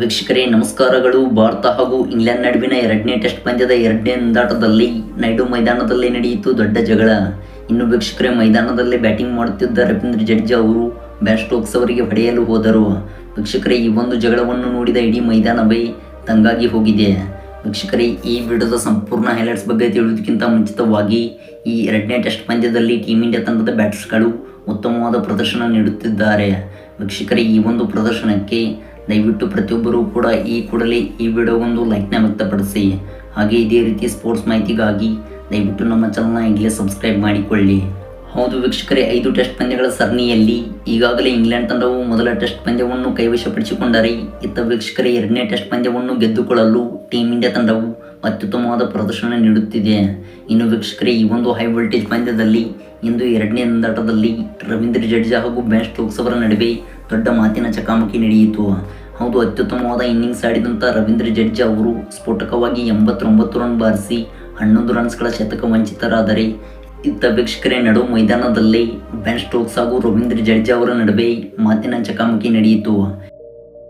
ವೀಕ್ಷಕರೇ, ನಮಸ್ಕಾರಗಳು. ಭಾರತ ಹಾಗೂ ಇಂಗ್ಲೆಂಡ್ ನಡುವಿನ ಎರಡನೇ ಟೆಸ್ಟ್ ಪಂದ್ಯದ ಎರಡನೇ ಅಂದಾಟದಲ್ಲಿ ನೈಡು ಮೈದಾನದಲ್ಲಿ ನಡೆಯಿತು ದೊಡ್ಡ ಜಗಳ. ಇನ್ನು ವೀಕ್ಷಕರೇ, ಮೈದಾನದಲ್ಲಿ ಬ್ಯಾಟಿಂಗ್ ಮಾಡುತ್ತಿದ್ದ ರವೀಂದ್ರ ಜಡೇಜಾ ಅವರು ಬ್ಯಾಟ್ ಸ್ಟೋಕ್ಸ್ ಅವರಿಗೆ ಹೊಡೆಯಲು ಹೋದರು. ವೀಕ್ಷಕರೇ, ಈ ಒಂದು ಜಗಳವನ್ನು ನೋಡಿದ ಇಡೀ ಮೈದಾನವೇ ತಂಗಾಗಿ ಹೋಗಿದೆ. ವೀಕ್ಷಕರೇ, ಈ ವಿಡಿಯೋದ ಸಂಪೂರ್ಣ ಹೈಲೈಟ್ಸ್ ಬಗ್ಗೆ ತಿಳಿಯೋದಕ್ಕಿಂತ ಮುಂಚಿತವಾಗಿ ಈ ಎರಡನೇ ಟೆಸ್ಟ್ ಪಂದ್ಯದಲ್ಲಿ ಟೀಮ್ ಇಂಡಿಯಾ ತಂಡದ ಬ್ಯಾಟ್ಸ್ಗಳು ಉತ್ತಮವಾದ ಪ್ರದರ್ಶನ ನೀಡುತ್ತಿದ್ದಾರೆ. ವೀಕ್ಷಕರೇ, ಈ ಒಂದು ಪ್ರದರ್ಶನಕ್ಕೆ ದಯವಿಟ್ಟು ಪ್ರತಿಯೊಬ್ಬರೂ ಕೂಡ ಈ ಕೂಡಲೇ ಈ ವಿಡಿಯೋಗೊಂದು ಲೈಕ್ನ ವ್ಯಕ್ತಪಡಿಸಿ. ಹಾಗೆ ಇದೇ ರೀತಿ ಸ್ಪೋರ್ಟ್ಸ್ ಮಾಹಿತಿಗಾಗಿ ದಯವಿಟ್ಟು ನಮ್ಮ ಚಾನಲ್ನ ಈಗಲೇ ಸಬ್ಸ್ಕ್ರೈಬ್ ಮಾಡಿಕೊಳ್ಳಿ. ಹೌದು ವೀಕ್ಷಕರೇ, ಐದು ಟೆಸ್ಟ್ ಪಂದ್ಯಗಳ ಸರಣಿಯಲ್ಲಿ ಈಗಾಗಲೇ ಇಂಗ್ಲೆಂಡ್ ತಂಡವು ಮೊದಲ ಟೆಸ್ಟ್ ಪಂದ್ಯವನ್ನು ಕೈವಶಪಡಿಸಿಕೊಂಡರೆ, ಇತ್ತ ವೀಕ್ಷಕರೇ ಎರಡನೇ ಟೆಸ್ಟ್ ಪಂದ್ಯವನ್ನು ಗೆದ್ದುಕೊಳ್ಳಲು ಟೀಮ್ ಇಂಡಿಯಾ ತಂಡವು ಅತ್ಯುತ್ತಮವಾದ ಪ್ರದರ್ಶನ ನೀಡುತ್ತಿದೆ. ಇನ್ನು ವೀಕ್ಷಕರೇ, ಈ ಒಂದು ಹೈ ವೋಲ್ಟೇಜ್ ಪಂದ್ಯದಲ್ಲಿ ಇಂದು ಎರಡನೇ ನಂದಾಟದಲ್ಲಿ ರವೀಂದ್ರ ಜಡೇಜಾ ಹಾಗೂ ಬೆನ್ ಸ್ಟೋಕ್ಸ್ ಅವರ ನಡುವೆ ದೊಡ್ಡ ಮಾತಿನ ಚಕಾಮಕಿ ನಡೆಯಿತು. ಹೌದು, ಅತ್ಯುತ್ತಮವಾದ ಇನ್ನಿಂಗ್ಸ್ ಆಡಿದಂಥ ರವೀಂದ್ರ ಜಡೇಜಾ ಅವರು ಸ್ಫೋಟಕವಾಗಿ ಎಂಬತ್ತೊಂಬತ್ತು ರನ್ ಬಾರಿಸಿ ಹನ್ನೊಂದು ರನ್ಸ್ಗಳ ಶತಕ ವಂಚಿತರಾದರೆ, ಇತ್ತ ವೀಕ್ಷಕರೇ, ನಡು ಮೈದಾನದಲ್ಲಿ ಬೆನ್ ಸ್ಟೋಕ್ಸ್ ಹಾಗೂ ರವೀಂದ್ರ ಜಡೇಜಾ ಅವರ ನಡುವೆ ಮಾತಿನ ಚಕಾಮಕಿ ನಡೆಯಿತು.